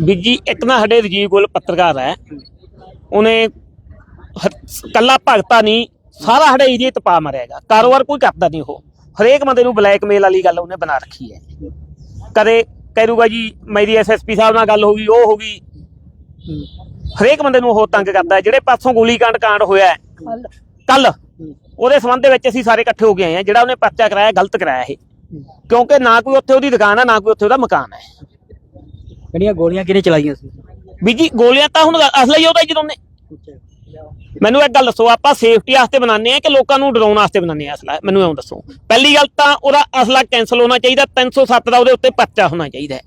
ਬੀਜੀ ਇੱਕ ਨਾ ਸਾਡੇ ਰਜੀਵ ਗੋਲ ਪੱਤਰਕਾਰ ਹੈ। ਉਹਨੇ ਕੱਲਾ ਭਗਤਾ ਨਹੀਂ ਸਾਰਾ ਸਾਡੇ ਏਰੀਏ ਤਪਾ ਮਰਿਆਗਾ ਕਾਰੋਬਾਰ ਕੋਈ ਕਰਦਾ ਨਹੀਂ ਉਹ। ਹਰੇਕ ਬੰਦੇ ਨੂੰ ਬਲੈਕਮੇਲ ਵਾਲੀ ਗੱਲ ਉਹਨੇ ਬਣਾ ਰੱਖੀ ਹੈ। ਕਦੇ ਕਹਿਰੂਗਾ ਜੀ ਮੇਰੀ ਐਸਐਸਪੀ ਸਾਹਿਬ ਨਾਲ ਗੱਲ ਹੋ ਗਈ ਉਹ ਹੋ ਗਈ। ਹਰੇਕ ਬੰਦੇ ਨੂੰ ਉਹ ਤੰਗ ਕਰਦਾ ਜਿਹੜੇ ਪਾਸੋਂ ਗੋਲੀकांड ਕਾਂਡ ਹੋਇਆ ਕੱਲ ਉਹਦੇ ਸੰਬੰਧ ਦੇ ਵਿੱਚ ਅਸੀਂ ਸਾਰੇ ਇਕੱਠੇ ਹੋ ਕੇ ਆਏ ਆ ਜਿਹੜਾ ਉਹਨੇ ਪਰਚਾ ਕਰਾਇਆ ਗਲਤ ਕਰਾਇਆ ਇਹ। ਕਿਉਂਕਿ ਨਾ ਕੋਈ ਉੱਥੇ ਉਹਦੀ ਦੁਕਾਨ ਹੈ ਨਾ ਕੋਈ ਉੱਥੇ ਉਹਦਾ ਮਕਾਨ ਹੈ। ਕਿਹੜੀਆਂ ਗੋਲੀਆਂ ਕਿਹਨੇ ਚਲਾਈਆਂ ਸੀ? ਬੀਜੀ ਗੋਲੀਆਂ ਤਾਂ ਹੁਣ ਅਸਲਾ ਹੀ ਉਹਦਾ ਜਦੋਂ ਨੇ। ਮੈਨੂੰ ਇੱਕ ਗੱਲ ਦੱਸੋ ਆਪਾਂ ਸੇਫਟੀ ਵਾਸਤੇ ਬਣਾਉਂਦੇ ਆ ਕਿ ਲੋਕਾਂ ਨੂੰ ਡਰਾਉਣ ਵਾਸਤੇ ਬਣਾਉਂਦੇ ਆ ਅਸਲਾ? ਮੈਨੂੰ ਇਉਂ ਦੱਸੋ। ਪਹਿਲੀ ਗੱਲ ਤਾਂ ਉਹਦਾ ਅਸਲਾ ਕੈਨਸਲ ਹੋਣਾ ਚਾਹੀਦਾ 307 ਦਾ ਉਹਦੇ ਉੱਤੇ ਪਰਚਾ ਹੋਣਾ ਚਾਹੀਦਾ।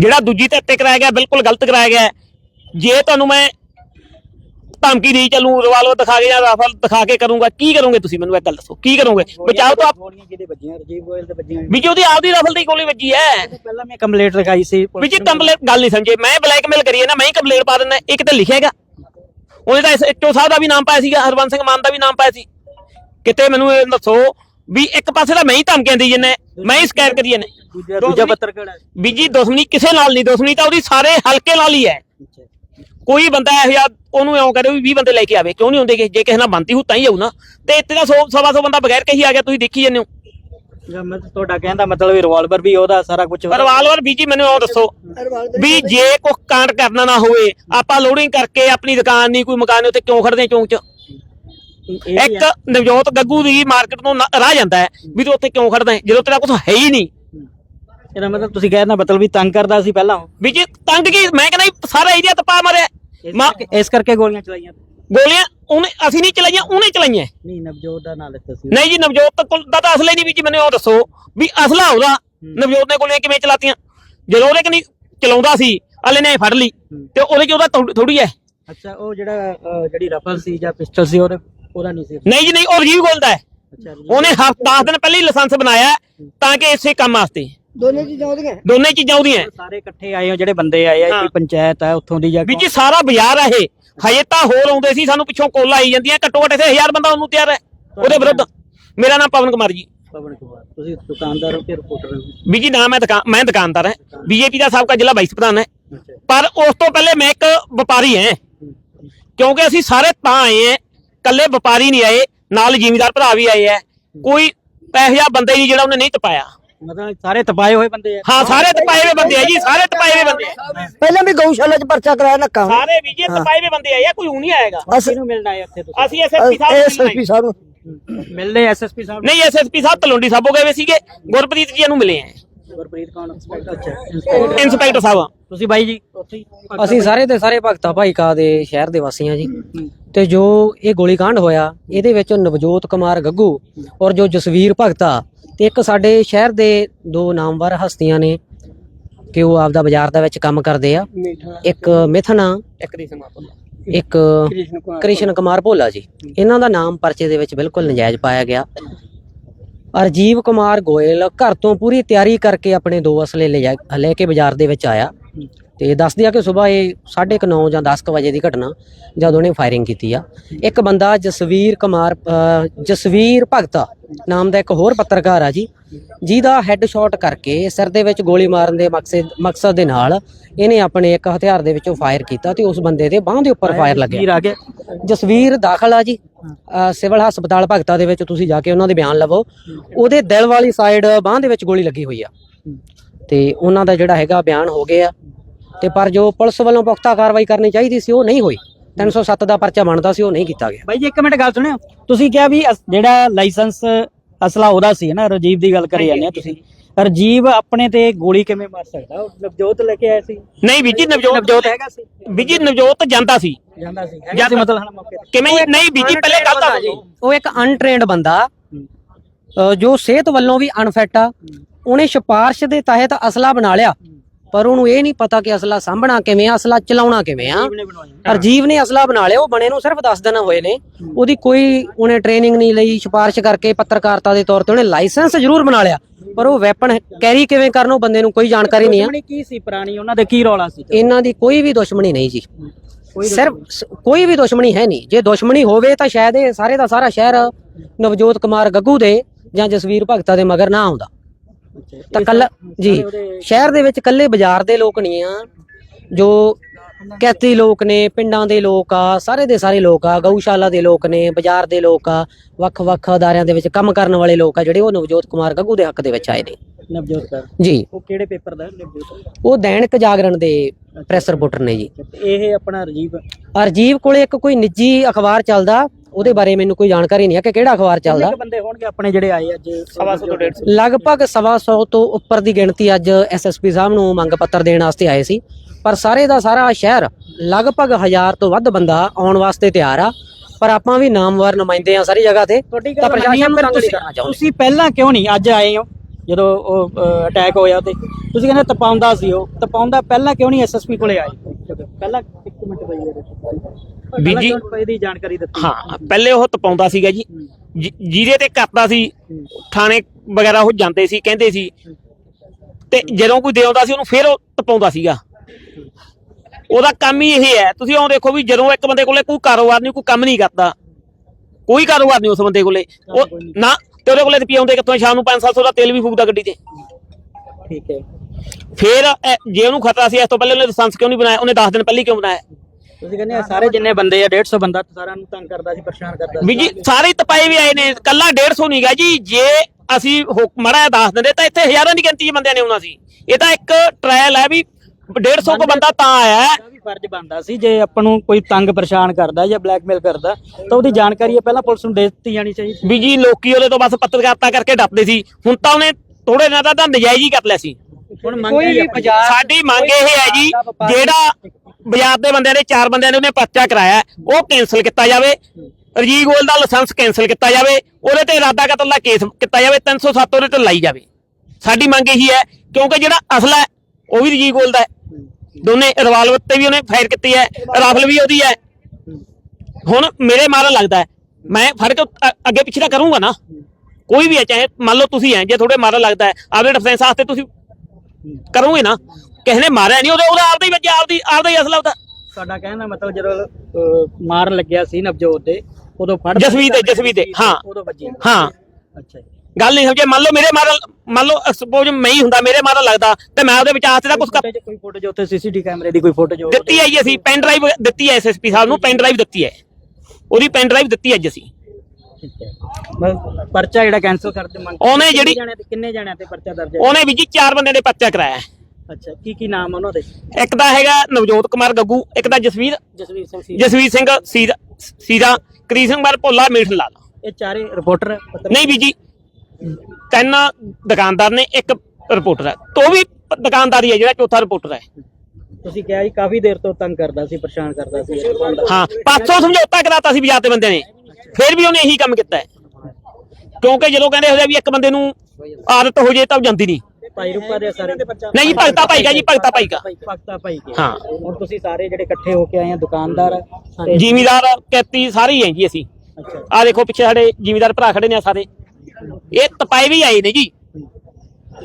ਜਿਹੜਾ ਦੂਜੀ ਤੇ ਕਰਾਇਆ ਗਿਆ ਬਿਲਕੁਲ ਗਲਤ ਕਰਾਇਆ ਗਿਆ। ਜੇ ਤੁਹਾਨੂੰ ਮੈਂ ਧਮਕੀ ਨਹੀਂ ਚੱਲੂ ਰਿਵਾਲਵਰ ਦਿਖਾ ਕੇ ਜਾਂ ਰਾਫਲ ਦਿਖਾ ਕੇ ਕਰੂੰਗਾ ਕੀ ਕਰੋਗੇ ਤੁਸੀਂ ਮੈਨੂੰ ਇੱਕ ਗੱਲ ਦੱਸੋ ਕੀ ਕਰੋਗੇ? ਬਚਾਓ ਤਾਂ ਆਪ ਗੋਲੀਆਂ ਕਿਹਦੇ ਵੱਜੀਆਂ ਰਜੀਵ ਗੋਇਲ ਤੇ ਵੱਜੀਆਂ ਵੀ ਜੀ ਉਹਦੀ ਆਪਦੀ ਰਾਫਲ ਦੀ ਗੋਲੀ ਵੱਜੀ ਹੈ। ਪਹਿਲਾਂ ਮੈਂ ਕੰਪਲੇਂਟ ਲਗਾਈ ਸੀ ਵੀ ਜੀ ਕੰਪਲੇਂਟ ਗੱਲ ਨਹੀਂ ਸਮਝੇ ਮੈਂ ਬਲੈਕਮੇਲ ਕਰੀਏ ਨਾ ਮੈਂ ਹੀ ਕੰਪਲੇਂਟ ਪਾ ਦਿੰਦਾ ਇੱਕ ਤੇ ਲਿਖਿਆ ਹੈਗਾ। ਉਹਨੇ ਤਾਂ ਐਚਓ ਸਾਹਿਬ ਦਾ ਵੀ ਨਾਮ ਪਾਇਆ ਸੀਗਾ ਹਰਬੰਸ ਸਿੰਘ ਮਾਨ ਦਾ ਵੀ ਨਾਮ ਪਾਇਆ ਸੀ। ਕਿਤੇ ਮੈਨੂੰ ਇਹ ਦੱਸੋ ਵੀ ਇੱਕ ਪਾਸੇ ਤਾਂ ਮੈਂ ਹੀ ਧਮਕੀਆਂ ਦੇਈ ਜੰਨੇ ਮੈਂ ਹੀ ਸ਼ਿਕਾਇਤ ਕਰੀ ਜੰਨੇ ਦੂਜਾ ਦੂਜਾ ਪੱਤਰ ਕਿਹੜਾ? ਵੀ ਜੀ ਦੁਸ਼ਮਣੀ ਕਿਸੇ ਨਾਲ ਨਹੀਂ ਦੁਸ਼ਮਣੀ ਤਾਂ ਉਹਦੀ ਸਾਰੇ ਹਲਕੇ ਨਾਲ ਹੀ ਹੈ। ਕੋਈ ਬੰਦਾ ਇਹ ਜਿਹਾ ਉਹਨੂੰ ਇਉਂ ਕਰੇ ਵੀ 20 ਬੰਦੇ ਲੈ ਕੇ ਆਵੇ ਕਿਉਂ ਨਹੀਂ ਹੁੰਦੇ ਜੇ ਕਿਸੇ ਨਾਲ ਬੰਦੀ ਹੋ ਤਾਂ ਹੀ ਨਾ। ਤੇ ਇੱਥੇ ਤਾਂ 100 ਸਵਾ ਸੌ ਬੰਦਾ ਬਗੈਰ ਕਹੀ ਆ ਗਿਆ ਤੁਸੀਂ ਦੇਖੀ ਜੰਨੇ ਹੋ। ਜਾਂ ਮੈਂ ਤੁਹਾਡਾ ਕਹਿੰਦਾ ਮਤਲਬ ਵੀ ਰਿਵਾਲਵਰ ਵੀ ਉਹਦਾ ਸਾਰਾ ਕੁਝ ਰਿਵਾਲਵਰ ਵੀ ਜੀ ਮੈਨੂੰ ਉਹ ਦੱਸੋ ਵੀ ਜੇ ਕੋਈ ਕਾਂਡ ਕਰਨਾ ਨਾ ਹੋਵੇ ਆਪਾਂ ਲੋਡਿੰਗ ਕਰਕੇ ਆਪਣੀ ਦੁਕਾਨ ਨਹੀਂ ਕੋਈ ਮਕਾਨ ਉੱਤੇ ਕਿਉਂ ਖੜਦੇ ਚੌਂਕ 'ਚ? ਇੱਕ ਨਵਜੋਤ ਗੱਗੂ ਦੀ ਮਾਰਕੀਟ ਤੋਂ ਨਾ- ਰਾਹ ਜਾਂਦਾ ਹੈ ਵੀ ਤੂੰ ਉੱਥੇ ਕਿਉਂ ਖੜਦਾ ਹੈ ਜਦੋਂ ਤੇਰਾ ਕੁਝ ਹੈ ਹੀ ਨਹੀਂ। ਇਹਦਾ ਮਤਲਬ ਤੁਸੀਂ ਕਹਿੰਦਾ ਮਤਲਬ ਵੀ ਤੰਗ ਕਰਦਾ ਸੀ ਪਹਿਲਾਂ। ਵੀ ਜੀ ਤੰਗ ਕੀ? ਮੈਂ ਕਹਿੰਦਾ ਸਾਰਾ ਏਰੀਆ ਤਪਾ ਮਾਰਿਆ। ਮਾ- ਇਸ ਕਰਕੇ ਗੋਲੀਆਂ ਚਲਾਈਆਂ। ਗੋਲੀਆਂ ਉਹਨੇ ਅਸੀਂ ਨਹੀਂ ਚਲਾਈਆਂ ਉਹਨੇ ਚਲਾਈਆਂ। ਨਹੀਂ ਨਵਜੋਤ ਦਾ ਨਾਂ ਲਿੱਤਾ ਸੀ। ਨਹੀਂ ਜੀ ਨਵਜੋਤ ਕੋਲ ਦਾ ਤਾਂ ਅਸਲੇ ਨਹੀਂ ਵੀ ਜੀ ਮੈਨੂੰ ਉਹ ਦੱਸੋ ਵੀ ਅਸਲਾ ਉਹਦਾ। ਨਵਜੋਤ ਨੇ ਗੋਲੀਆਂ ਕਿਵੇਂ ਚਲਾਤੀਆਂ? ਜਦੋਂ ਉਹਨੇ ਕਿ ਨਹੀਂ ਚਲਾਉਂਦਾ ਸੀ ਅਲੇ ਨੇ ਫੜ ਲਈ ਤੇ ਉਹਦੇ ਚ ਉਹਦਾ ਥੋੜੀ ਹੈ। ਅੱਛਾ ਉਹ ਜਿਹੜਾ ਜਿਹੜੀ ਰਫਲ ਸੀ ਜਾਂ ਪਿਸਟਲ ਸੀ ਉਹਦੇ ਉਹਦਾ ਨਹੀਂ ਸੀ। ਨਹੀਂ ਜੀ ਨਹੀਂ ਉਹ ਰਜੀਵ ਗੋਲਦਾ ਹੈ। ਉਹਨੇ ਹਫ 10 ਦਿਨ ਪਹਿਲੇ ਹੀ ਲਾਇਸੈਂਸ ਬਣਾਇਆ ਤਾਂ ਕਿ ਇਸੇ ਕੰਮ ਵਾਸਤੇ। ਦੋਨੇ ਚੀਜ਼ਾਂ ਉਹਦੀਆਂ? ਦੋਨੇ ਚੀਜ਼ਾਂ ਉਹਦੀਆਂ। ਹੈ। ਸਾਰੇ ਇਕੱਠੇ ਆਏ ਹੋ ਜਿਹੜੇ ਬੰਦੇ ਆਏ ਆ ਹਾਂ। ਕੋਈ ਪੰਚਾਇਤ ਹੈ ਉੱਥੋਂ ਦੀ ਜਾਂ ਵੀ ਜੀ ਸਾਰਾ ਬਾਜ਼ਾਰ ਹੈ ਇਹ। ਹਜੇ ਤਾਂ ਹੋਰ ਆਉਂਦੇ ਸੀ ਸਾਨੂੰ ਪਿੱਛੋਂ ਕੋਲਾ ਆਈ ਜਾਂਦੀਆਂ ਘੱਟੋ ਘੱਟ ਇੱਥੇ 1000 ਬੰਦਾ ਉਹਨੂੰ ਤਿਆਰ ਹੈ। ਉਹਦੇ ਵਿਰੁੱਧ। ਮੇਰਾ ਨਾਮ ਪਵਨ ਕੁਮਾਰ ਜੀ। ਪਵਨ ਕੁਮਾਰ। ਤੁਸੀਂ ਦੁਕਾਨਦਾਰ ਹੋ ਕਿ ਰਿਪੋਰਟਰ ਹੋ? ਵੀ ਜੀ ਨਾ ਮੈਂ ਦੁਕਾਨ ਮੈਂ ਦੁਕਾਨਦਾਰ ਹਾਂ। ਬੀਜੇਪੀ ਦਾ ਸਾਬਕਾ ਜ਼ਿਲ੍ਹਾ ਵਾਈਸ ਪ੍ਰਧਾਨ ਹੈ। ਪਰ ਉਸ ਤੋਂ ਪਹਿਲੇ ਮੈਂ ਇੱਕ ਵਪਾਰੀ ਹਾਂ। ਕਿਉਂਕਿ ਅਸੀਂ ਸਾਰੇ ਤਾਂ ਆਏ ਹਾਂ। ਕੱਲੇ ਵਪਾਰੀ ਨਹੀਂ ਆਏ। ਨਾਲ ਜ਼ਿਮੀਦਾਰ ਭਰਾ ਵੀ ਆਏ ਹੈ ਕੋਈ ਇਹੋ ਜਿਹਾ ਬੰਦਾ ਹੀ ਨਹੀਂ ਜਿਹੜਾ ਉਹਨੇ ਨਹੀਂ ਤਪਾਇਆ। ਮਤਲਬ ਸਾਰੇ ਤਪਾਏ ਹੋਏ ਬੰਦੇ ਆ। ਹਾਂ ਸਾਰੇ ਤਪਾਏ ਹੋਏ ਬੰਦੇ ਆ ਜੀ ਸਾਰੇ ਤਪਾਏ ਹੋਏ ਬੰਦੇ ਆ। ਪਹਿਲਾਂ ਵੀ ਗਊਸ਼ਾਲਾ 'ਚ ਪਰਚਾ ਕਰਾਇਆ ਨੱਕਾ ਸਾਰੇ ਵੀ ਜੀ ਤਪਾਏ ਹੋਏ ਬੰਦੇ ਆ ਕੋਈ ਉਹ ਨਹੀਂ ਆਏਗਾ। ਅਸੀਂ ਕਿਹਨੂੰ ਮਿਲਣਾ ਹੈ ਇੱਥੇ ਤੁਸੀਂ? ਅਸੀਂ ਐਸਐਸਪੀ ਸਾਹਿਬ ਨੂੰ ਐਸਐਸਪੀ ਸਾਹਿਬ ਨੂੰ। ਮਿਲਨੇ ਐਸਐਸਪੀ ਸਾਹਿਬ ਨਹੀਂ ਐਸਐਸਪੀ ਸਾਹਿਬ ਤਲੁੰਡੀ ਸਾਹਿਬ ਗਏ ਹੋਏ ਸੀਗੇ। ਗੁਰਪ੍ਰੀਤ ਜੀ ਨੂੰ ਮਿਲੇ ਆ। ਗੁਰਪ੍ਰੀਤ ਕੌਣ? ਅੱਛਾ। ਇੰਸਪੈਕਟਰ ਸਾਹਿਬ ਤੁਸੀਂ ਬਾਈ ਜੀ ਉੱਥੇ ਹੀ ਅਸੀਂ ਸਾਰੇ ਦੇ ਸਾਰੇ ਭਗਤਾ ਭਾਈ ਕਾ ਦੇ ਸ਼ਹਿਰ ਦੇ ਵਾਸੀ ਹਾਂ। ਜੀ ਤੇ ਜੋ ਇਹ ਗੋਲੀकांड ਹੋਇਆ ਇਹਦੇ ਵਿੱਚ ਨਵਜੋਤ ਕੁਮਾਰ ਗੱਗੂ ਔਰ ਜੋ ਜਸਵੀਰ ਭਗਤਾ ਤੇ ਇੱਕ ਸਾਡੇ ਸ਼ਹਿਰ ਦੇ ਦੋ ਨਾਮਵਰ ਹਸਤੀਆਂ ਨੇ ਕਿ ਉਹ ਆਪਦਾ ਬਾਜ਼ਾਰ ਦੇ ਵਿੱਚ ਕੰਮ ਕਰਦੇ ਆ। ਇੱਕ ਮਿਥਨ ਇੱਕ ਕ੍ਰਿਸ਼ਨ ਕੁਮਾਰ ਭੋਲਾ। ਜੀ। ਇਹਨਾਂ ਦਾ ਨਾਮ ਪਰਚੇ ਦੇ ਵਿੱਚ ਬਿਲਕੁਲ ਨਜਾਇਜ਼ ਪਾਇਆ ਗਿਆ। ਅਰਜੀਵ ਕੁਮਾਰ ਗੋਇਲ ਘਰ ਤੋਂ ਪੂਰੀ ਤਿਆਰੀ ਕਰਕੇ ਆਪਣੇ ਦੋ ਅਸਲੇ ਲੈ ਕੇ ਬਾਜ਼ਾਰ ਦੇ ਵਿੱਚ ਆਇਆ। ਤੇ ਦੱਸ ਦਿਆ ਕਿ ਸਵੇਰ ਇਹ 9:30 ਜਾਂ 10:00 ਵਜੇ ਦੀ ਘਟਨਾ ਜਦ ਉਹਨੇ ਫਾਇਰਿੰਗ ਕੀਤੀ ਆ। ਇੱਕ ਬੰਦਾ ਜਸਵੀਰ ਕੁਮਾਰ ਜਸਵੀਰ ਭਗਤਾ ਨਾਮ ਦਾ ਇੱਕ ਹੋਰ ਪੱਤਰਕਾਰ ਆ ਜੀ ਜਿਹਦਾ ਹੈੱਡ ਸ਼ਾਟ ਕਰਕੇ ਸਿਰ ਦੇ ਵਿੱਚ ਗੋਲੀ ਮਾਰਨ ਦੇ ਮਕਸਦ ਮਕਸਦ ਦੇ ਨਾਲ ਇਹਨੇ ਆਪਣੇ ਇੱਕ ਹਥਿਆਰ ਦੇ ਵਿੱਚੋਂ ਫਾਇਰ ਕੀਤਾ ਤੇ ਉਸ ਬੰਦੇ ਦੇ ਬਾਹ ਦੇ ਉੱਪਰ ਫਾਇਰ ਲੱਗਿਆ। ਵੀਰ ਆ ਗਿਆ। ਜਸਵੀਰ ਦਾਖਲ ਆ ਜੀ। ਸਿਵਲ ਹਸਪਤਾਲ ਭਗਤਾ ਦੇ ਵਿੱਚ ਤੁਸੀਂ ਜਾ ਕੇ ਉਹਨਾਂ ਦੇ ਬਿਆਨ ਲਵੋ। ਉਹਦੇ ਦਿਲ ਵਾਲੀ ਸਾਈਡ ਬਾਹ ਦੇ ਵਿੱਚ ਗੋਲੀ ਲੱਗੀ ਹੋਈ ਆ। ਤੇ ਉਹਨਾਂ ਦਾ ਜਿਹੜਾ ਹੈਗਾ ਬਿਆਨ ਹੋ ਗਿਆ। ਤੇ ਪਰ ਜੋ ਪੁਲਿਸ ਵੱਲੋਂ ਪੁਖਤਾ ਕਾਰਵਾਈ ਕਰਨੀ ਚਾਹੀਦੀ ਸੀ ਉਹ ਨਹੀਂ ਹੋਈ। 307 ਦਾ ਪਰਚਾ ਬਣਦਾ ਸੀ ਉਹ ਨਹੀਂ ਕੀਤਾ ਗਿਆ। ਬਾਈ ਜੀ ਇੱਕ ਮਿੰਟ ਗੱਲ ਸੁਣਿਓ। ਤੁਸੀਂ ਕਿਹਾ ਵੀ ਅਸ- ਜਿਹੜਾ ਲਾਇਸੈਂਸ ਅਸਲਾ ਉਹਦਾ ਸੀ ਨਾ ਰਜੀਵ ਦੀ ਗੱਲ ਕਰੀ ਜਾਂਦੇ ਆ ਤੁਸੀਂ। ਰਜੀਵ ਆਪਣੇ ਤੇ ਗੋਲੀ ਕਿਵੇਂ ਮਾਰ ਸਕਦਾ? ਉਹ ਨਵਜੋਤ ਲੈ ਕੇ ਆਇਆ ਸੀ? ਨਹੀਂ ਵੀ ਜੀ ਨਵਜੋਤ ਨਵਜੋਤ ਹੈਗਾ ਸੀ। ਵੀ ਜੀ ਨਵਜੋਤ ਜਾਂਦਾ ਸੀ। ਜਾਂਦਾ ਸੀ। ਮਤਲਬ ਹਣ ਮੌਕੇ ਤੇ। ਕਿਵੇਂ ਜੀ? ਨਹੀਂ ਵੀ ਜੀ ਪਹਿਲੇ ਗੱਲ ਤਾਂ। ਉਹ ਇੱਕ ਅਨਟ੍ਰੇਨਡ ਬੰਦਾ। ਅ, ਜੋ ਸਿਹਤ ਵੱਲੋਂ ਵੀ ਅਨਫਿਟ ਆ ਉਹਨੇ ਸਿਫਾਰਿਸ਼ ਦੇ ਤਹਿਤ ਅਸਲਾ ਬਣਾ ਲਿਆ। ਪਰ ਉਹਨੂੰ ਇਹ ਨਹੀਂ ਪਤਾ ਕਿ ਅਸਲਾ ਸਾਂਭਣਾ ਕਿਵੇਂ ਆ ਅਸਲਾ ਚਲਾਉਣਾ ਕਿਵੇਂ ਆ। ਅਰਜੀਵ ਨੇ ਅਸਲਾ ਬਣਾ ਲਿਆ ਉਹ ਬਣੇ ਨੂੰ ਸਿਰਫ 10 ਦਿਨ ਹੋਏ ਨੇ। ਉਹਦੀ ਕੋਈ ਉਹਨੇ ਟ੍ਰੇਨਿੰਗ ਨਹੀਂ ਲਈ ਸਿਫਾਰਿਸ਼ ਕਰਕੇ ਪੱਤਰਕਾਰਤਾ ਦੇ ਤੌਰ ਤੇ ਉਹਨੇ ਲਾਇਸੈਂਸ ਜ਼ਰੂਰ ਬਣਾ ਲਿਆ। ਪਰ ਉਹ ਵੈਪਨ ਕੈਰੀ ਕਿਵੇਂ ਕਰਨ ਉਹ ਬੰਦੇ ਨੂੰ ਕੋਈ ਜਾਣਕਾਰੀ ਨਹੀਂ ਆ। ਦੁਸ਼ਮਣੀ ਕੀ ਸੀ ਪੁਰਾਣੀ? ਉਹਨਾਂ ਦੇ ਕੀ ਰੌਲਾ ਸੀ? ਇਹਨਾਂ ਦੀ ਕੋਈ ਵੀ ਦੁਸ਼ਮਣੀ ਨਹੀਂ ਜੀ। ਸਿਰਫ ਕੋਈ ਵੀ ਦੁਸ਼ਮਣੀ ਹੈ ਨਹੀਂ। ਜੇ ਦੁਸ਼ਮਣੀ ਹੋਵੇ ਤਾਂ ਸ਼ਾਇਦ ਇਹ ਸਾਰੇ ਦਾ ਸਾਰਾ ਸ਼ਹਿਰ ਨਵਜੋਤ ਕੁਮਾਰ ਗੱਗੂ ਦੇ ਜਾਂ ਜਸਵੀਰ ਭਗਤਾ ਦੇ ਮਗਰ ਨਾ ਆਉਂਦਾ। ਤਾਂ ਕੱਲ ਜੀ ਸ਼ਹਿਰ ਦੇ ਵਿੱਚ ਕੱਲੇ ਬਾਜ਼ਾਰ ਦੇ ਲੋਕ ਨਹੀਂ ਆ। ਜੋ ਕੈਤੀ ਲੋਕ ਨੇ ਪਿੰਡਾਂ ਦੇ ਲੋਕ ਆ ਸਾਰੇ ਦੇ ਸਾਰੇ ਲੋਕ ਆ ਗਊਸ਼ਾਲਾ ਦੇ ਲੋਕ ਨੇ ਬਾਜ਼ਾਰ ਦੇ ਲੋਕ ਆ ਵੱਖ-ਵੱਖ ਅਦਾਰਿਆਂ ਦੇ ਵਿੱਚ ਕੰਮ ਕਰਨ ਵਾਲੇ ਲੋਕ ਆ ਜਿਹੜੇ ਉਹ ਨਵਜੋਤ ਕੁਮਾਰ ਗੱਗੂ ਦੇ ਹੱਕ ਦੇ ਵਿੱਚ ਆਏ ਨੇ। ਨਵਜੋਤ ਕਰ। ਜੀ। ਉਹ ਕਿਹੜੇ ਪੇਪਰ ਦਾ ਨਵਜੋਤ ਉਹ ਦੈਨਿਕ ਜਾਗਰਣ ਦੇ ਪ੍ਰੈਸ ਰਿਪੋਰਟਰ ਨੇ ਜੀ। ਇਹ ਆਪਣਾ ਰਜੀਵ ਅਰਜੀਵ ਕੋਲੇ ਇੱਕ ਕੋਈ ਨਿੱਜੀ ਅਖਬਾਰ ਚੱਲਦਾ ਉਹਦੇ ਬਾਰੇ ਮੈਨੂੰ ਕੋਈ ਜਾਣਕਾਰੀ ਨਹੀਂ ਹੈ ਕਿ ਕਿਹੜਾ ਅਖਬਾਰ ਚੱਲਦਾ। ਕਿੰਨੇ ਕੁ ਬੰਦੇ ਹੋਣਗੇ ਆਪਣੇ ਜਿਹੜੇ ਆਏ ਅੱਜ ਸਵਾ ਸੌ ਤੋਂ ਡੇਢ ਸੌ। ਲਗਭਗ ਸਵਾ ਸੌ ਤੋਂ ਉੱਪਰ ਦੀ ਗਿਣਤੀ ਅੱਜ ਐਸਐਸਪੀ ਸਾਹਿਬ ਨੂੰ ਮੰਗ ਪੱਤਰ ਦੇਣ ਵਾਸਤੇ ਆਏ ਸੀ। ਪਰ ਸਾਰੇ ਦਾ ਸਾਰਾ ਸ਼ਹਿਰ ਲਗਭਗ ਹਜ਼ਾਰ ਤੋਂ ਵੱਧ ਬੰਦਾ ਆਉਣ ਵਾਸਤੇ ਤਿਆਰ ਆ। ਪਰ ਆਪਾਂ ਵੀ ਨਾਮਵਰ ਨੁਮਾਇੰਦੇ ਆ ਸਾਰੀ ਜਗ੍ਹਾ ਤੇ ਤਾਂ ਪ੍ਰਸ਼ਾਸਨ ਨੂੰ ਤੰਗ ਕਰਨਾ ਚਾਹੁੰਦੇ। ਤੁਸੀਂ ਪਹਿਲਾਂ ਕਿਉਂ ਨਹੀਂ ਅੱਜ ਆਏ ਹੋ? ਜਦੋਂ ਉਹ ਅਟੈਕ ਹੋਇਆ ਤੇ। ਤੁਸੀਂ ਕਹਿੰਦੇ ਤਪਾਉਂਦਾ ਸੀ ਉਹ। ਤਪਾਉਂਦਾ ਪਹਿਲਾਂ ਕਿਉਂ ਨਹੀਂ ਐਸਐਸਪੀ ਕੋਲੇ ਆਏ? ਪਹਿਲਾਂ ਇੱਕ ਮਿੰਟ ਬਈ ਇਹਦੇ ਵੀ ਜੀ- ਪਹਿਲਾਂ ਇਹਦੀ ਜਾਣਕਾਰੀ ਦਿੱਤੀ ਹਾਂ ਪਹਿਲੇ ਉਹ ਤਪਾਉਂਦਾ ਸੀਗਾ ਜੀ। ਜਿਹਦੇ ਤੇ ਕਰਦਾ ਸੀ ਥਾਣੇ ਵਗੈਰਾ ਉਹ ਜਾਂਦੇ ਸੀ ਕਹਿੰਦੇ ਸੀ। ਤੇ ਜਦੋਂ ਕੋਈ ਦੇ ਆਉਂਦਾ ਸੀ ਉਹਨੂੰ ਫਿਰ ਉਹ ਤਪਾਉਂਦਾ ਸੀਗਾ। ਉਹਦਾ ਕੰਮ ਹੀ ਇਹ ਹੈ ਤੁਸੀਂ ਉਹ ਦੇਖੋ ਵੀ ਜਦੋਂ ਇੱਕ ਬੰਦੇ ਕੋਲੇ ਕੋਈ ਕਾਰੋਬਾਰ ਨਹੀਂ ਕੋਈ ਕੰਮ ਨਹੀਂ ਕਰਦਾ। ਕੋਈ ਕਾਰੋਬਾਰ ਨਹੀਂ ਉਸ ਬੰਦੇ ਕੋਲੇ। ਉਹ ਨਾ ਤੇ ਉਹਦੇ ਕੋਲੇ ਤੇ ਪਿਆਉਂਦੇ ਕਿੱਥੋਂ ਸ਼ਾਮ ਨੂੰ 5-700 ਦਾ ਤੇਲ ਵੀ ਫੂਕਦਾ ਗੱਡੀ ਤੇ। ਠੀਕ ਹੈ। ਫਿਰ ਜੇ ਉਹਨੂੰ ਖਤਰਾ ਸੀ ਇਸ ਤੋਂ ਪਹਿਲੇ ਉਹਨੇ ਲਾਇਸੈਂਸ ਕਿਉਂ ਨਹੀਂ ਬਣਾਇਆ? ਉਹਨੇ 10 ਦਿਨ ਪਹਿਲੇ ਕਿਉਂ ਬਣਾਇਆ? ਤੁਸੀਂ ਕਹਿੰਦੇ ਆ ਸਾਰੇ ਜਿੰਨੇ ਬੰਦੇ ਆ 150 ਬੰਦਾ ਸਾਰਿਆਂ ਨੂੰ ਤੰਗ ਕਰਦਾ ਸੀ ਪਰੇਸ਼ਾਨ ਕਰਦਾ ਵੀ ਜੀ ਸਾਰੇ ਤਪਾਏ ਵੀ ਆਏ ਨੇ ਕੱਲਾ 150 ਨਹੀਂਗਾ ਜੀ। ਜੇ ਅਸੀਂ ਮੜਾ ਦੱਸ ਦਿੰਦੇ ਤਾਂ ਇੱਥੇ ਹਜ਼ਾਰਾਂ ਦੀ ਗਿਣਤੀ 'ਚ ਬੰਦਿਆਂ ਨੇ ਆਉਣਾ ਸੀ। ਇਹ ਤਾਂ ਇੱਕ ਟ੍ਰਾਇਲ ਹੈ ਵੀ 150 ਕੋ ਬੰਦਾ ਤਾਂ ਆਇਆ ਹੈ। ਦਾ ਵੀ ਫਰਜ਼ ਬਣਦਾ ਸੀ ਜੇ ਆਪਾਂ ਨੂੰ ਕੋਈ ਤੰਗ ਪਰੇਸ਼ਾਨ ਕਰਦਾ ਜਾਂ ਬਲੈਕਮੇਲ ਕਰਦਾ ਤਾਂ ਉਹਦੀ ਜਾਣਕਾਰੀ ਇਹ ਪਹਿਲਾਂ ਪੁਲਿਸ ਨੂੰ ਦੇ ਦਿੱਤੀ ਜਾਣੀ ਚਾਹੀਦੀ ਵੀ ਜੀ ਲੋਕੀ ਉਹਦੇ ਤੋਂ ਬਸ ਪੱਤਰਕਾਰਤਾ ਕਰਕੇ ਡਰਦੇ ਸੀ। ਹੁਣ ਤਾਂ ਉਹਨੇ ਥੋੜੇ ਦਾ ਤਾਂ ਨਜਾਇਜ਼ ਹੀ ਕਰ ਲਿਆ ਸੀ। ਕੋਈ ਕੀ ਵੀ ਆਪਣੀ? ਬਾਜ਼ਾਰ ਸਾਡੀ ਮੰਗ ਇਹ ਹੈ ਜੀ ਜਿਹੜਾ ਬਾਜ਼ਾਰ ਦੇ ਬੰਦਿਆਂ ਨੇ ਚਾਰ ਬੰਦਿਆਂ ਨੇ ਉਹਨੇ ਪਰਚਾ ਕਰਾਇਆ ਉਹ ਕੈਨਸਲ ਕੀਤਾ ਜਾਵੇ। ਰਜੀਵ ਗੋਲ ਦਾ ਲਾਇਸੈਂਸ ਕੈਨਸਲ ਕੀਤਾ ਜਾਵੇ ਉਹਦੇ ਤੇ ਇਰਾਦਾ ਕਤਲ ਦਾ ਕੇਸ ਕੀਤਾ ਜਾਵੇ 307 ਉਹਦੇ ਤੇ ਲਾਈ ਜਾਵੇ। ਸਾਡੀ ਮੰਗ ਇਹੀ ਹੈ ਕਿਉਂਕਿ ਜਿਹੜਾ ਅਸਲਾ ਹੈ ਉਹ ਵੀ ਰਜੀਵ ਗੋਲ ਦਾ ਹੈ। ਦੋਨੇ ਰਿਵਾਲਵਰ ਤੇ ਵੀ ਉਹਨੇ ਫਾਇਰ ਕੀਤੀ ਹੈ ਰਾਫਲ ਵੀ ਉਹਦੀ ਹੈ। ਹੁਣ ਮੇਰੇ ਮਾਰਨ ਲੱਗਦਾ ਹੈ, ਮੈਂ ਫੜ ਕੇ ਅ- ਅੱਗੇ ਪਿੱਛੇ ਤਾਂ ਕਰੂੰਗਾ ਨਾ। ਕੋਈ ਵੀ ਹੈ ਚਾਹੇ ਮੰਨ ਲਓ ਤੁਸੀਂ ਹੈ ਜੇ ਤੁਹਾਡੇ ਮਾਰਨ ਲੱਗਦਾ ਹੈ ਆਪਦੇ ਡਿਫੈਂਸ ਵਾਸਤੇ ਤੁਸੀਂ ਕਰੋਗੇ ਨਾ। ਕਿਸੇ ਨੇ ਮਾਰਿਆ ਨਹੀਂ ਉਹਦੇ ਉਹਦਾ ਆਪਦਾ ਹੀ ਵੱਜਿਆ ਆਪਦੀ ਆਪਦਾ ਹੀ ਅਸਲਾ ਉਹਦਾ ਸਾਡਾ ਕਹਿਣ ਦਾ ਮਤਲਬ ਜਦੋਂ ਅਹ, ਮਾਰਨ ਲੱਗਿਆ ਸੀ ਨਵਜੋਤ ਦੇ ਉਦੋਂ ਫੜ ਜਸਵੀਰ ਦੇ- ਜਸਵੀਰ ਦੇ, ਹਾਂ। ਉਦੋਂ ਵੱਜੀ। ਹਾਂ। ਅੱਛਾ ਜੀ। ਗੱਲ ਨਹੀਂ ਸਮਝੇ ਮੰਨ ਲਓ ਮੇਰੇ ਮਾਰਨ ਮੰਨ ਲਓ ਸਪੋਜ਼ ਮੈਂ ਹੀ ਹੁੰਦਾ ਮੇਰੇ ਮਾਰਨ ਲੱਗਦਾ ਤੇ ਮੈਂ ਉਹਦੇ ਵਿੱਚ ਆਸਤੇ ਦਾ ਕੁਝ ਫੁਟੇਜ ਕੋਈ ਫੋਟੋ ਜੋ ਉੱਥੇ ਸੀਸੀਟੀ ਕੈਮਰੇ ਦੀ ਕੋਈ ਫੋਟੋ ਜੋ ਦਿੱਤੀ ਹੈ ਜੀ ਅਸੀਂ ਪੈਨ ਡਰਾਈਵ ਦਿੱਤੀ ਹੈ ਐਸਐਸਪੀ ਸਾਹਿਬ ਨੂੰ ਪੈਨ ਡਰਾਈਵ ਦਿੱਤੀ ਹੈ। ਉਹਦੀ ਪੈਨ ਡਰਾਈਵ ਦਿੱਤੀ ਹੈ ਅੱਜ ਅਸੀਂ। ਠੀਕ ਹੈ ਬਸ ਪਰਚਾ ਜਿਹੜਾ ਕੈਨਸਲ ਕਰ ਦੇ ਮੰਗ ਉਹਨੇ ਕਿੰਨੇ ਜਿਹੜੀ- ਜਾਣਿਆਂ ਤੇ ਕਿੰਨੇ ਜਾਣਿਆਂ ਤੇ ਪਰਚਾ ਦਰਜ ਹੈ? ਉਹਨੇ ਵੀ ਜੀ ਚਾਰ ਬੰਦਿਆਂ ਦੇ ਪਰਚਾ ਕਰਾਇਆ ਹੈ। ਅੱਛਾ ਕੀ ਕੀ ਨਾਮ ਆ ਉਹਨਾਂ ਦੇ? ਇੱਕ ਦਾ ਹੈਗਾ ਨਵਜੋਤ ਕੁਮਾਰ ਗੱਗੂ ਇੱਕ ਦਾ ਜਸਵੀਰ ਜਸਵੀਰ ਸਿੰਘ ਸੀ ਜਸਵੀਰ ਸਿੰਘ ਸੀਰਾ ਸੀਰਾ ਕ੍ਰਿਸ਼ਨ ਕੁਮਾਰ ਭੋਲਾ ਮੀਠ ਲਾਲ। ਇਹ ਚਾਰੇ ਰਿਪੋਰਟਰ ਨਹੀਂ ਵੀ ਜੀ ਤਿੰਨ ਦੁਕਾਨਦਾਰ ਨੇ ਇੱਕ ਰਿਪੋਰਟਰ ਹੈ। ਤੋਂ ਵੀ ਦੁਕਾਨਦਾਰੀ ਹੈ ਜਿਹੜਾ ਚੌਥਾ ਰਿਪੋਰਟਰ ਹੈ। ਤੁਸੀਂ ਕਿਹਾ ਜੀ ਕਾਫੀ ਦੇਰ ਤੋਂ ਤੰਗ ਕਰਦਾ ਸੀ ਪਰੇਸ਼ਾਨ ਕਰਦਾ ਸੀ। ਇਹ ਬੰਦਾ। ਹਾਂ ਪਾਸੋਂ ਸਮਝੌਤਾ ਕਰਾਤਾ ਸੀ ਬਾਜ਼ਾਰ ਦੇ ਬੰਦੇ ਨੇ। ਫਿਰ ਵੀ ਉਹਨੇ ਇਹੀ ਕੰਮ ਕੀਤਾ ਹੈ। ਕਿਉਂਕਿ ਜਦੋਂ ਕਹਿੰਦੇ ਹੁੰਦੇ ਆ ਵੀ ਇੱਕ ਬੰਦੇ ਨੂੰ ਆਦਤ ਹੋ ਜੇ ਤਾਂ ਉਹ ਜਾਂਦੀ ਨਹੀਂ। ਭਾਈ ਰੂਪਾ ਦੇ ਸਾਰੇ ਨਹੀਂ ਜੀ ਭਗਤਾ ਭਾਈ ਕਾ ਜੀ ਭਗਤਾ ਭਾਈ ਕਾ ਭਗਤਾ ਭਾਈ ਕੇ ਹਾਂ। ਹੁਣ ਤੁਸੀਂ ਸਾਰੇ ਜਿਹੜੇ ਇਕੱਠੇ ਹੋ ਕੇ ਆਏ ਆ ਦੁਕਾਨਦਾਰ ਤੇ- ਜ਼ਿਮੀਦਾਰ ਕੈਤੀ ਸਾਰੇ ਹੀ ਹੈ ਜੀ ਅਸੀਂ। ਅੱਛਾ। ਆ ਦੇਖੋ ਪਿੱਛੇ ਸਾਡੇ ਜ਼ਿਮੀਦਾਰ ਭਰਾ ਖੜੇ ਨੇ ਆਹ ਸਾਰੇ। ਇਹ ਤਪਾਏ ਵੀ ਆਏ ਨੇ ਜੀ।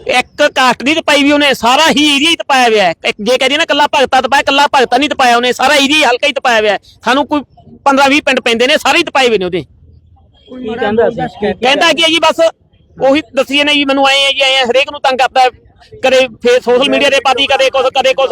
ਇੱਕ ਕਾਸਟ ਦੀ ਤਪਾਈ ਵੀ ਉਹਨੇ ਸਾਰਾ ਹੀ ਏਰੀਆ ਹੀ ਤਪਾਇਆ ਹੋਇਆ ਹੈ। ਇੱਕ ਜੇ ਕਹਦੀ ਨਾ ਕੱਲਾ ਭਗਤਾ ਤਪਾਇਆ ਕੱਲਾ ਭਗਤਾ ਨਹੀਂ ਤਪਾਇਆ ਉਹਨੇ ਸਾਰਾ ਏਰੀਆ ਹਲਕਾ ਹੀ ਤਪਾਇਆ ਹੋਇਆ ਹੈ। ਸਾਨੂੰ ਕੋਈ 15 20 ਪਿੰਡ ਪੈਂਦੇ ਨੇ ਸਾਰੇ ਹੀ ਤਪਾਏ ਹੋਏ ਨੇ ਉਹਦੇ। ਕੀ ਕਹਿੰਦਾ ਸੀ ਕਹਿੰਦਾ ਕੀ ਜੀ ਬਸ ਉਹੀ ਦੱਸੀਏ ਨੇ ਜੀ ਮੈਨੂੰ ਆਏ ਆ ਜੀ ਆਏ ਆ, ਹਰੇਕ ਨੂੰ ਤੰਗ ਕਰਦਾ। ਕਦੇ ਫੇਰ ਸੋਸ਼ਲ ਮੀਡੀਆ ਤੇ ਪਾਦੀ ਕਦੇ ਕੁਛ ਕਦੇ ਕੁਛ।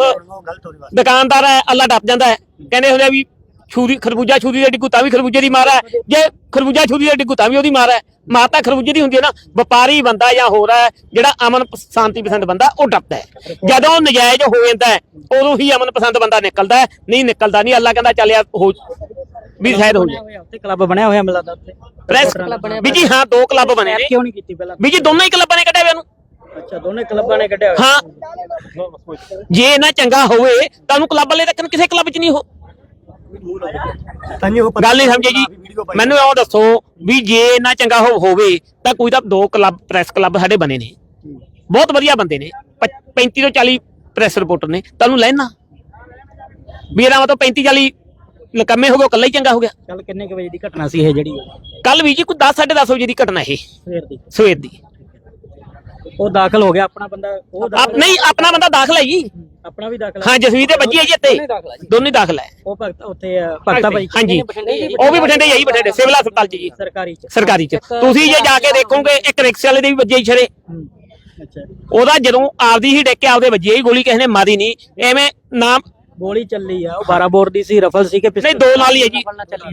ਦੁਕਾਨਦਾਰ ਹੈ ਅੱਲਾ ਡੱਬ ਜਾਂਦਾ ਹੈ। ਕਹਿੰਦੇ ਹੁੰਦੇ ਆ ਵੀ ਛੂਰੀ ਖਰਬੂਜਾ ਛੂਰੀ ਦੇ ਡਿੱਗੂ ਤਾਂ ਵੀ ਖਰਬੂਜੇ ਦੀ ਮਾਰ ਹੈ। ਜੇ ਖਰਬੂਜਾ ਛੂਰੀ ਦੇ ਡਿੱਗੂ ਤਾਂ ਵੀ ਉਹਦੀ ਮਾਰ ਹੈ। ਮਾਰ ਤਾਂ ਖਰਬੂਜੇ ਦੀ ਹੁੰਦੀ ਹੈ ਨਾ। ਵਪਾਰੀ ਬੰਦਾ ਜਾਂ ਹੋਰ ਹੈ ਜਿਹੜਾ ਅਮਨ ਸ਼ਾਂਤੀ ਪਸੰਦ ਬੰਦਾ ਉਹ ਡਰਦਾ ਹੈ। ਜਦੋਂ ਨਜਾਇਜ਼ ਹੋ ਜਾਂਦਾ ਹੈ ਉਦੋਂ ਹੀ ਅਮਨ ਪਸੰਦ ਬੰਦਾ ਨਿਕਲਦਾ ਹੈ। ਨਹੀਂ ਨਿਕਲਦਾ ਨਹੀਂ ਅੱਲਾ ਕਹਿੰਦਾ ਚੱਲ ਯਾਰ ਹੋ ਵੀ ਸ਼ਾਇਦ ਹੋ ਜਾਏ ਹੋਇਆ ਉੱਥੇ ਕਲੱਬ ਬਣਿਆ ਹੋਇਆ ਮਿਲਦਾ ਉੱਥੇ। ਪ੍ਰੈਸ ਵੀ ਜੀ ਹਾਂ ਦੋ ਕਲੱਬ ਬਣੇ ਨੇ। ਕਿਉਂ ਨਹੀਂ ਕੀਤੀ ਪਹਿਲਾਂ? ਵੀ ਜੀ ਦੋਨੋਂ ਹੀ ਕਲੱਬਾਂ ਨੇ ਕੱਢਿਆ ਹੋਇਆ ਨੂੰ ਅੱਛਾ ਦੋਨੇ ਕਲੱਬਾਂ ਨੇ ਕੱਢਿਆ ਹੋਇਆ। ਹਾਂ। ਜੇ ਇਹਨਾਂ ਚੰਗਾ ਹੋਵੇ ਤਾਂ ਉਹਨੂੰ ਕਲੱਬ ਵਾਲੇ ਤੱਕ ਕਿਸੇ ਕਲੱਬ 'ਚ ਨਹੀਂ ਹੋ। ਗੱਲ ਨਹੀਂ ਸਮਝੇ ਜੀ। ਮੈਨੂੰ ਇਹ ਦੱਸੋ ਵੀ ਜੇ ਇਹਨਾਂ ਚੰਗਾ ਹੋਵੇ ਤਾਂ ਕੋਈ ਤਾਂ ਦੋ ਕਲੱਬ ਪ੍ਰੈਸ ਕਲੱਬ ਸਾਡੇ ਬਣੇ ਨੇ। ਬਹੁਤ ਵਧੀਆ ਬੰਦੇ ਨੇ। ਪ- 35 ਤੋਂ 40 ਪ੍ਰੈਸ ਰਿਪੋਰਟਰ ਨੇ। ਤੁਹਾਨੂੰ ਲੈਣਾ ਵੀ ਇਹਦਾ ਮਤਲਬ 35 40 ਲਕੰਮੇ ਹੋ ਗਏ ਕੱਲਾ ਹੀ ਚੰਗਾ ਹੋ ਗਿਆ। ਚੱਲ ਕਿੰਨੇ ਕੁ ਵਜੇ ਦੀ ਘਟਨਾ ਸੀ ਇਹ ਜਿਹੜੀ? ਕੱਲ ਵੀ ਜੀ ਕੋਈ 10 10:30 ਵਜੇ ਦੀ ਘਟਨਾ ਇਹ। ਸਵੇਰ ਦੀ। ਸਵੇਰ ਦੀ। ਉਹ ਦਾਖਲ ਹੋ ਗਿਆ ਆਪਣਾ ਬੰਦਾ ਉਹ ਆਪ ਦਾਖਲ ਨਹੀਂ ਆਪਣਾ ਬੰਦਾ ਦਾਖਲ ਹੈ ਜੀ। ਆਪਣਾ ਵੀ ਦਾਖਲ ਹਾਂ। ਜਸਵੀਰ ਤੇ ਵੱਜੀ ਹੈ ਜੀ ਇੱਥੇ। ਦੋਨੇ ਦਾਖਲ ਹੈ ਉਹ ਭਗਤ ਉੱਥੇ ਅ, ਭਗਤਾ ਭਾਈ ਹਾਂਜੀ। ਉਹ ਵੀ ਬਠਿੰਡੇ ਜਾਈ ਬਠਿੰਡੇ ਸਿਵਲ ਹਸਪਤਾਲ 'ਚ ਜੀ। ਸਰਕਾਰੀ ਚ। ਸਰਕਾਰੀ 'ਚ। ਤੁਸੀਂ ਜੇ ਜਾ ਕੇ ਦੇਖੋਗੇ ਇੱਕ ਰਿਕਸ਼ੇ ਵਾਲੇ ਦੇ ਵੀ ਵੱਜੇ ਹੀ ਛਰੇ ਅੱਛਾ। ਉਹਦਾ ਜਦੋਂ ਆਪਦੀ ਹੀ ਡੇਕੇ ਆਪਦੇ ਵੱਜੀ ਹੀ ਗੋਲੀ ਕਿਸੇ ਨੇ ਮਾਰੀ ਨਹੀਂ ਐਵੇਂ ਨਾਮ ਗੋਲੀ ਚੱਲੀ ਆ ਉਹ 12 ਬੋਰ ਦੀ ਸੀ ਰਫਲ ਸੀ ਕਿ ਨਹੀਂ ਦੋ ਨਾਲ ਹੀ ਹੈ ਜੀ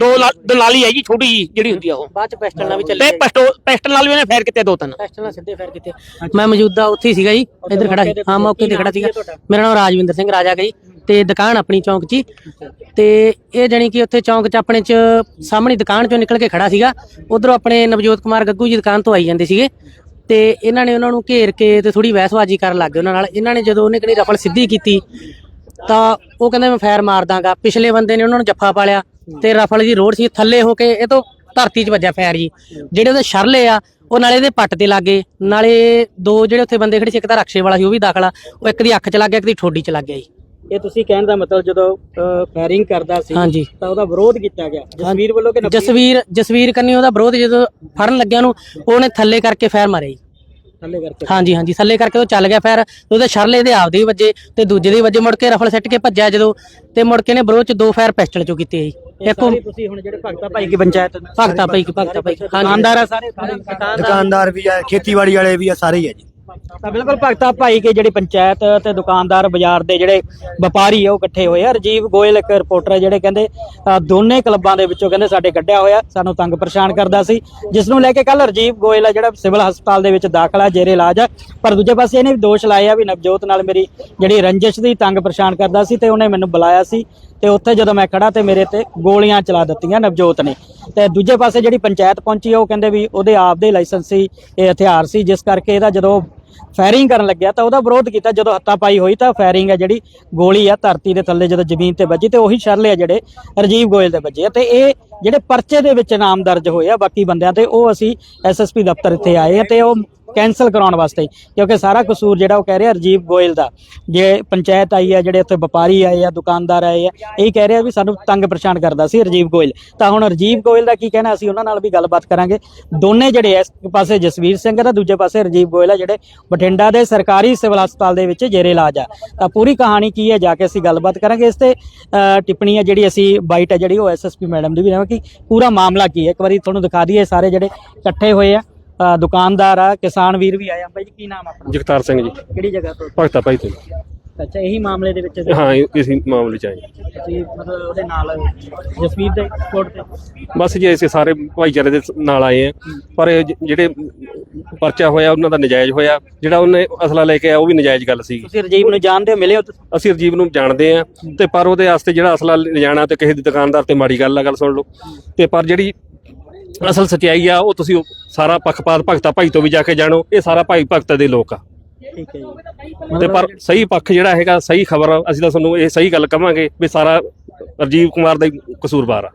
ਦੋ ਨਾਲ ਦਲਾਲੀ ਹੈ ਜੀ ਛੋਟੀ ਜੀ ਜਿਹੜੀ ਹੁੰਦੀ ਆ ਉਹ। ਬਾਅਦ ਚ ਪਿਸਟਲ ਨਾਲ ਵੀ ਤੇ ਪਿਸਟਲ ਪਿਸਟਲ ਨਾਲ ਵੀ ਉਹਨੇ ਫਾਇਰ ਕੀਤੇ ਦੋ ਤਿੰਨ। ਪਿਸਟਲ ਨਾਲ ਸਿੱਧੇ ਫੇਰ ਕੀਤੇ। ਮੈਂ ਮੌਜੂਦਾ ਉੱਥੇ ਹੀ ਸੀਗਾ ਜੀ ਇੱਧਰ ਖੜਾ ਸੀ। ਹਾਂ ਮੌਕੇ ਤੇ ਖੜਾ ਸੀਗਾ। ਮੇਰਾ ਨਾਮ ਰਾਜਵਿੰਦਰ ਸਿੰਘ ਰਾਜਾ ਗਈ। ਤੇ ਦੁਕਾਨ ਆਪਣੀ ਚੌਂਕ 'ਚ ਹੀ। ਤੇ ਇਹ ਜਾਨੀ ਕਿ ਉੱਥੇ ਚੌਂਕ 'ਚ ਆਪਣੇ 'ਚ ਸਾਹਮਣੇ ਦੁਕਾਨ 'ਚੋਂ ਨਿਕਲ ਕੇ ਖੜਾ ਸੀਗਾ। ਉਧਰੋਂ ਆਪਣੇ ਨਵਜੋਤ ਕੁਮਾਰ ਗੱਗੂ ਜੀ ਦੁਕਾਨ ਤੋਂ ਆਈ ਜਾਂਦੇ ਸੀਗੇ। ਤੇ ਇਹਨਾਂ ਨੇ ਉਹਨਾਂ ਨੂੰ ਘੇਰ ਕੇ ਤੇ ਥੋੜੀ ਬਹਿਸਬਾਜ਼ੀ ਕਰਨ ਲੱਗ ਗਏ ਉਹਨਾਂ ਨਾਲ। ਇਹਨਾਂ ਨੇ ਜਦੋਂ ਉਹਨੇ ਕਿਹੜੀ ਰਫਲ ਸਿੱਧੀ ਕੀਤੀ ਤਾਂ ਉਹ ਕਹਿੰਦਾ ਮੈਂ ਫਾਇਰ ਮਾਰ ਦਾਂਗਾ। ਪਿਛਲੇ ਬੰਦੇ ਨੇ ਉਹਨਾਂ ਨੂੰ ਜੱਫਾ ਪਾ ਲਿਆ ਤੇ ਰਫਲ ਦੀ ਰੋਡ ਸੀ ਥੱਲੇ ਹੋ ਕੇ ਇਹ ਤੋਂ ਧਰਤੀ 'ਚ ਵੱਜਿਆ ਫਾਇਰ ਜੀ। ਜਿਹੜੇ ਉਹਦੇ ਸ਼ਰਲੇ ਆ ਉਹ ਨਾਲੇ ਇਹਦੇ ਪੱਟ ਤੇ ਲੱਗੇ ਨਾਲੇ ਦੋ ਜਿਹੜੇ ਉੱਥੇ ਬੰਦੇ ਖੜੇ ਸੀ ਇੱਕ ਤਾਂ ਰਕਸ਼ੇ ਵਾਲਾ ਸੀ ਉਹ ਵੀ ਦਾਖਲਾ। ਉਹ ਇੱਕ ਦੀ ਅੱਖ 'ਚ ਲੱਗ ਗਿਆ ਇੱਕ ਦੀ ਠੋਡੀ 'ਚ ਲੱਗ ਗਿਆ ਜੀ। ਇਹ ਤੁਸੀਂ ਕਹਿਣ ਦਾ ਮਤਲਬ ਜਦੋਂ ਫਾਇਰਿੰਗ ਕਰਦਾ ਸੀ ਹਾਂਜੀ। ਤਾਂ ਉਹਦਾ ਵਿਰੋਧ ਕੀਤਾ ਗਿਆ। ਜਸਵੀਰ ਵੱਲੋਂ ਕਿ? ਜਸਵੀਰ ਜਸਵੀਰ ਕੰਨੀ ਉਹਦਾ ਵਿਰੋਧ ਜਦੋਂ ਫੜਨ ਲੱਗਿਆ ਨੂੰ ਉਹਨੇ ਥੱਲੇ ਕਰਕੇ ਫਾਇਰ ਮਾਰਿਆ ਜੀ। ਥੱਲੇ ਕਰਕੇ। ਹਾਂਜੀ ਹਾਂਜੀ ਥੱਲੇ ਕਰਕੇ ਉਹ ਚੱਲ ਗਿਆ ਫਾਇਰ ਉਹਦੇ ਸ਼ਰਲੇ ਦੇ ਆਪਦੇ ਵੱਜੇ ਤੇ ਦੂਜੇ ਦੇ ਵੱਜੇ। ਮੁੜ ਕੇ ਰਫਲ ਸੱਟ ਕੇ ਭੱਜਿਆ ਜਦੋਂ। ਤੇ ਮੁੜ ਕੇ ਨੇ ਵਿਰੋਧ 'ਚ ਦੋ ਫਾਇਰ ਪਿਸਟਲ 'ਚੋਂ ਕੀਤੇ ਜੀ ਇੱਕ ਤੁਸੀਂ ਹੁਣ ਜਿਹੜੇ ਭਗਤਾ ਭਾਈ ਕੀ ਪੰਚਾਇਤ ਭਗਤਾ ਭਾਈ ਕੀ ਭਗਤਾ ਭਾਈ ਹਾਂਜੀ। ਦੁਕਾਨਦਾਰ ਆ ਸਾਰੇ ਸਾਰੇ। ਦੁਕਾਨਦਾਰ ਵੀ ਆ ਖੇਤੀਬਾੜੀ ਵਾਲੇ ਵੀ ਆ ਸਾਰੇ ਹੀ ਆ ਜੀ। ਤਾਂ ਬਿਲਕੁਲ ਭਗਤਾ ਭਾਈ ਕੇ ਜਿਹੜੀ ਪੰਚਾਇਤ ਤੇ ਦੁਕਾਨਦਾਰ ਬਾਜ਼ਾਰ ਦੇ ਜਿਹੜੇ ਵਪਾਰੀ ਆ ਉਹ ਇਕੱਠੇ ਹੋਏ ਆ। ਰਜੀਵ ਗੋਇਲ ਇੱਕ ਰਿਪੋਰਟਰ ਜਿਹੜੇ ਕਹਿੰਦੇ ਦੋਨੇ ਕਲੱਬਾਂ ਦੇ ਵਿੱਚੋਂ ਕਹਿੰਦੇ ਸਾਡੇ ਕੱਢਿਆ ਹੋਇਆ ਸਾਨੂੰ ਤੰਗ ਪਰੇਸ਼ਾਨ ਕਰਦਾ ਸੀ। ਜਿਸ ਨੂੰ ਲੈ ਕੇ ਕੱਲ ਰਜੀਵ ਗੋਇਲ ਆ ਜਿਹੜਾ ਸਿਵਲ ਹਸਪਤਾਲ ਦੇ ਵਿੱਚ ਦਾਖਲ ਦਾਖਲਾ ਜੇਰੇ ਇਲਾਜ ਆ। ਪਰ ਦੂਜੇ ਪਾਸੇ ਇਹਨੇ ਵੀ ਦੋਸ਼ ਲਾਇਆ ਵੀ ਨਵਜੋਤ ਨਾਲ ਮੇਰੀ ਜਿਹੜੀ ਰੰਜਿਸ਼ ਦੀ ਤੰਗ ਪਰੇਸ਼ਾਨ ਕਰਦਾ ਸੀ ਤੇ ਉਹਨੇ ਮੈਨੂੰ ਬੁਲਾਇਆ ਸੀ ਤੇ ਉੱਥੇ ਜਦੋਂ ਮੈਂ ਖੜਾ ਤੇ ਮੇਰੇ ਤੇ ਗੋਲੀਆਂ ਚਲਾ ਦਿੱਤੀਆਂ ਨਵਜੋਤ ਨੇ। ਤੇ ਦੂਜੇ ਪਾਸੇ ਜਿਹੜੀ ਪੰਚਾਇਤ ਪਹੁੰਚੀ ਆ, ਉਹ ਕਹਿੰਦੇ ਵੀ ਉਹਦੇ ਆਪ ਦੇ ਲਾਇਸੈਂਸ ਸੀ ਇਹ ਹਥਿਆਰ ਸੀ ਜਿਸ ਕਰਕੇ ਇਹਦਾ ਜਦੋਂ ਫਾਇਰਿੰਗ ਕਰਨ ਲੱਗਿਆ ਤਾਂ ਉਹਦਾ ਵਿਰੋਧ ਕੀਤਾ। ਜਦੋਂ ਹੱਤਾ ਪਾਈ ਹੋਈ ਤਾਂ ਫਾਇਰਿੰਗ ਹੈ ਜਿਹੜੀ ਗੋਲੀ ਆ ਧਰਤੀ ਦੇ ਥੱਲੇ ਜਦੋਂ ਜ਼ਮੀਨ ਤੇ ਵੱਜੀ ਤੇ ਉਹੀ ਸ਼ਰਲੇ ਆ ਜਿਹੜੇ ਰਜੀਵ ਗੋਇਲ ਦੇ ਵੱਜੇ ਤੇ ਇਹ ਜਿਹੜੇ ਪਰਚੇ ਦੇ ਵਿੱਚ ਨਾਮ ਦਰਜ ਹੋਏ ਆ ਬਾਕੀ ਬੰਦਿਆਂ ਤੇ, ਉਹ ਅਸੀਂ ਐਸਐਸਪੀ ਦਫ਼ਤਰ ਇੱਥੇ ਆਏ ਆ ਤੇ ਉਹ ਕੈਨਸਲ ਕਰਾਉਣ ਵਾਸਤੇ, ਕਿਉਂਕਿ ਸਾਰਾ ਕਸੂਰ ਜਿਹੜਾ ਉਹ ਕਹਿ ਰਿਹਾ ਰਜੀਵ ਗੋਇਲ ਦਾ। ਜੇ ਪੰਚਾਇਤ ਆਈ ਆ, ਜਿਹੜੇ ਉੱਥੇ ਵਪਾਰੀ ਆਏ ਆ, ਦੁਕਾਨਦਾਰ ਆਏ ਆ, ਇਹ ਕਹਿ ਰਿਹਾ ਵੀ ਸਾਨੂੰ ਤੰਗ ਪਰੇਸ਼ਾਨ ਕਰਦਾ ਸੀ ਰਜੀਵ ਗੋਇਲ। ਤਾਂ ਹੁਣ ਰਜੀਵ ਗੋਇਲ ਦਾ ਕੀ ਕਹਿਣਾ, ਅਸੀਂ ਉਹਨਾਂ ਨਾਲ ਵੀ ਗੱਲਬਾਤ ਕਰਾਂਗੇ। ਦੋਨੇ ਜਿਹੜੇ ਇਸ ਪਾਸੇ ਜਸਵੀਰ ਸਿੰਘ ਆ ਤਾਂ ਦੂਜੇ ਪਾਸੇ ਰਜੀਵ ਗੋਇਲ ਆ, ਜਿਹੜੇ ਬਠਿੰਡਾ ਦੇ ਸਰਕਾਰੀ ਸਿਵਲ ਹਸਪਤਾਲ ਦੇ ਵਿੱਚ ਜੇਰੇ ਇਲਾਜ ਆ। ਤਾਂ ਪੂਰੀ ਕਹਾਣੀ ਕੀ ਹੈ, ਜਾ ਕੇ ਅਸੀਂ ਗੱਲਬਾਤ ਕਰਾਂਗੇ। ਇਸ ਤੇ ਟਿੱਪਣੀ ਹੈ ਜਿਹੜੀ ਅਸੀਂ, ਬਾਈਟ ਹੈ ਜਿਹੜੀ ਉਹ ਐਸਐਸਪੀ ਮੈਡਮ ਦੀ ਵੀ ਦੇਵਾਂਗੇ ਕਿ ਪੂਰਾ ਮਾਮਲਾ ਕੀ ਹੈ। ਇੱਕ ਵਾਰੀ ਤੁਹਾਨੂੰ ਦਿਖਾ ਦਈਏ ਸਾਰੇ ਜਿਹੜੇ ਇਕੱਠੇ ਹੋਏ ਆ। ਅ, ਦੁਕਾਨਦਾਰ ਆ ਕਿਸਾਨ ਵੀਰ ਵੀ ਆਏ ਆ। ਬਾਈ ਜੀ ਕੀ ਨਾਮ ਆਪਣਾ? ਜਗਤਾਰ ਸਿੰਘ ਜੀ। ਕਿਹੜੀ ਜਗ੍ਹਾ ਤੋਂ? ਭਗਤਾ ਭਾਈ ਤੋਂ। ਅੱਛਾ ਇਹੀ ਮਾਮਲੇ ਦੇ ਵਿੱਚ ਹਾਂ ਇਹ- ਇਸੇ ਮਾਮਲੇ ਚ ਆਏ। ਤੁਸੀਂ ਮਤਲਬ ਉਹਦੇ ਨਾਲ ਜਸਵੀਰ ਦੇ ਕੋਰਟ ਤੇ? ਬਸ ਜੀ ਅਸੀਂ ਸਾਰੇ ਭਾਈਚਾਰੇ ਦੇ ਨਾਲ ਆਏ ਆ। ਪਰ ਇਹ ਜ- ਜਿਹੜੇ ਪਰਚਾ ਹੋਇਆ ਉਹਨਾਂ ਦਾ ਨਜਾਇਜ਼ ਹੋਇਆ। ਜਿਹੜਾ ਉਹਨੇ ਅਸਲਾ ਲੈ ਕੇ ਆਇਆ ਉਹ ਵੀ ਨਜਾਇਜ਼ ਗੱਲ ਸੀ ਤੁਸੀਂ ਰਜੀਵ ਨੂੰ ਜਾਣਦੇ ਹੋ ਮਿਲੇ ਹੋ ਤੁਸੀਂ? ਅਸੀਂ ਰਜੀਵ ਨੂੰ ਜਾਣਦੇ ਆ। ਤੇ ਪਰ ਉਹਦੇ ਵਾਸਤੇ ਜਿਹੜਾ ਅਸਲਾ ਲਿਜਾਣਾ ਤੇ ਕਿਸੇ ਦੀ ਦੁਕਾਨਦਾਰ ਤੇ ਮਾੜੀ ਗੱਲ ਆ ਗੱਲ ਸੁਣ ਲਓ। ਤੇ ਪਰ ਜਿਹੜੀ ਅਸਲ ਸਚਾਈ ਆ ਉਹ ਤੁਸੀਂ ਸਾਰਾ ਪੱਖਪਾਤ ਭਗਤਾ ਭਾਈ ਤੋਂ ਵੀ ਜਾ ਕੇ ਜਾਣੋ ਇਹ ਸਾਰਾ ਭਾਈ ਭਗਤ ਦੇ ਲੋਕ ਆ। ਠੀਕ ਹੈ ਜੀ। ਤੇ ਪਰ ਸਹੀ ਪੱਖ ਜਿਹੜਾ ਹੈਗਾ ਸਹੀ ਖਬਰ ਅਸੀਂ ਤਾਂ ਤੁਹਾਨੂੰ ਇਹ ਸਹੀ ਗੱਲ ਕਵਾਂਗੇ ਵੀ ਸਾਰਾ ਰਜੀਵ ਕੁਮਾਰ ਦਾ ਹੀ ਕਸੂਰਵਾਰ ਆ।